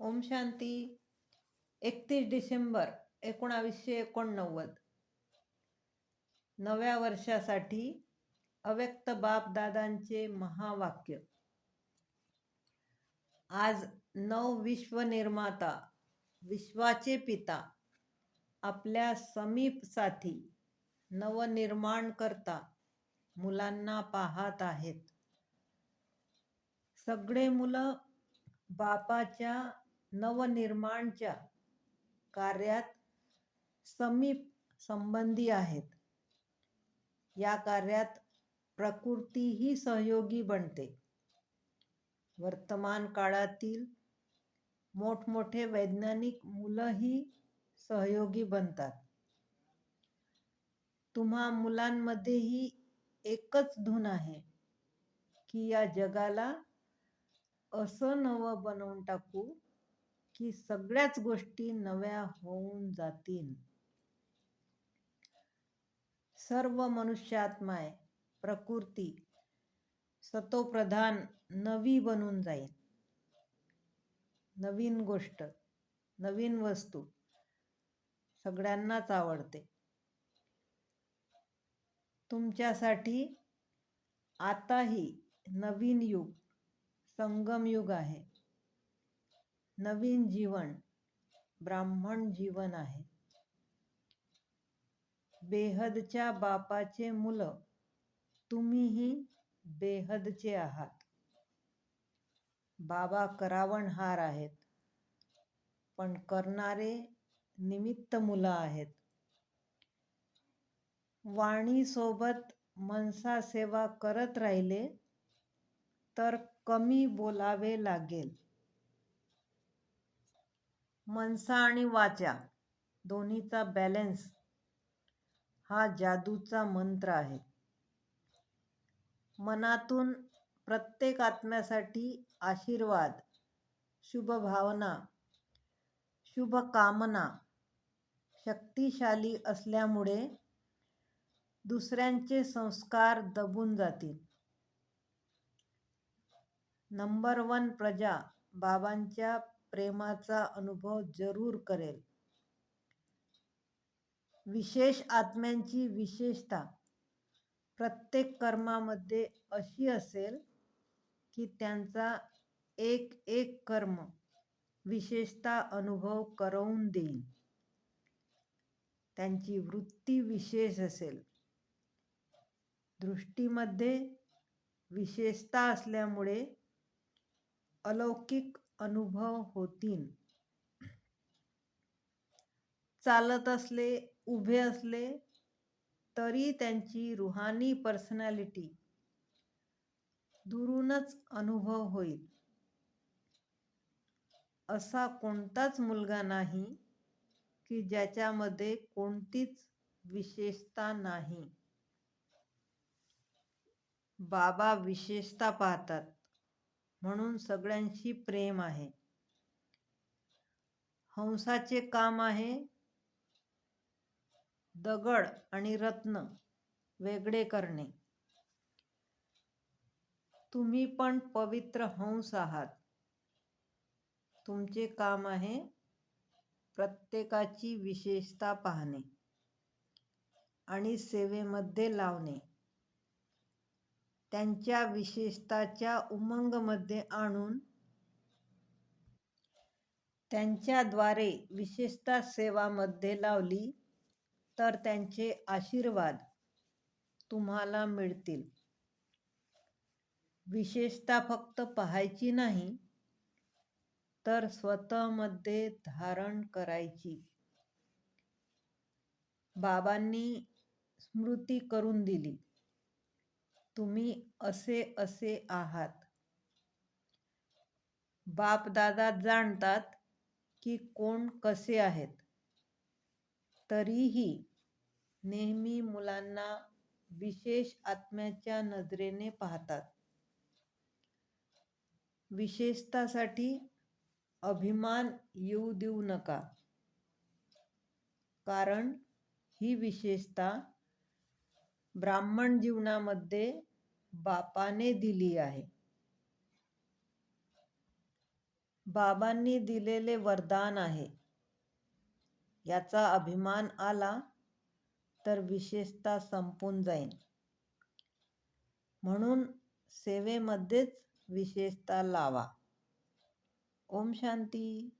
ओम शांती. एकतीस डिसेंबर एकोणावीसशे एकोणनव्वद. नव्या वर्षासाठी अव्यक्त बापदादांचे महावाक्य. आज नव विश्वनिर्माता विश्वाचे पिता आपल्या समीप साथी नवनिर्माण करता मुलांना पाहत आहेत. सगळे मुलं बापाच्या नवनिर्माणच्या कार्यात समीप संबंधी आहेत. या कार्यात प्रकृतीही सहयोगी बनते. वर्तमान काळातील मोठमोठे वैज्ञानिक मुलंही सहयोगी बनतात. तुम्हा मुलांमध्येही एकच धून आहे की या जगाला असं नवं बनवून टाकू की सगळ्याच गोष्टी नव्या होऊन जातील. सर्व मनुष्यात्माय प्रकृती सतोप्रधान नवी बनून जाईल. नवीन गोष्ट नवीन वस्तू सगळ्यांनाच आवडते. तुमच्यासाठी आताही नवीन युग संगम युग आहे. नवीन जीवन ब्राह्मण जीवन आहे. बेहदच्या बापाचे मुलं तुम्हीही बेहदचे आहात. बाबा करावणहार आहेत पण करणारे निमित्त मुलं आहेत. वाणी सोबत मनसा सेवा करत राहिले तर कमी बोलावे लागेल. मनसा आणि वाचा दोन्हीचा बॅलन्स हा जादूचा मंत्र आहे. मनातून प्रत्येक आत्म्यासाठी आशीर्वाद शुभभावना शुभकामना शक्तिशाली असल्यामुळे दुसऱ्यांचे संस्कार दबून जातील. नंबर वन प्रजा बाबांच्या प्रेमाचा अनुभव जरूर करेल. विशेष आत्म्यांची विशेषता. प्रत्येक कर्मामध्ये अशी असेल की त्यांचा एक एक कर्म विशेषता अनुभव करवून देईल त्यांची वृत्ती विशेष असेल. दृष्टीमध्ये विशेषता असल्यामुळे अलौकिक अनुभव होतील चालत असले उभे असले तरी त्यांची रुहानी पर्सनॅलिटी दुरूनच अनुभव होईल. असा कोणताच मुलगा नाही की ज्याच्यामध्ये कोणतीच विशेषता नाही. बाबा विशेषता पाहतात. म्हणून सगळ्यांशी प्रेम आहे. हंसाचे काम आहे. दगड आणि रत्न वेगळे करणे. तुम्ही पण पवित्र हंस आहात. तुमचे काम आहे प्रत्येकाची विशेषता पाहणे आणि सेवेमध्ये लावणे. त्यांच्या विशेषताच्या उमंगमध्ये आणून त्यांच्याद्वारे विशेषता सेवामध्ये लावली तर त्यांचे आशीर्वाद तुम्हाला मिळतील. विशेषता फक्त पाहायची नाही तर स्वतःमध्ये धारण करायची. बाबांनी स्मृती करून दिली. तुम्ही असे असे आहात. बापदादा जाणतात की कोण कसे आहेत. तरीही नेहमी मुलांना विशेष आत्म्याच्या नजरेने पाहतात. विशेषतासाठी अभिमान येऊ देऊ नका. कारण ही विशेषता ब्राह्मण जीवनामध्ये बापाने दिली आहे. बाबांनी दिलेले वरदान आहे. याचा अभिमान आला तर विशेषता संपून जाईल म्हणून सेवेमध्येच विशेषता लावा. ओम शांती.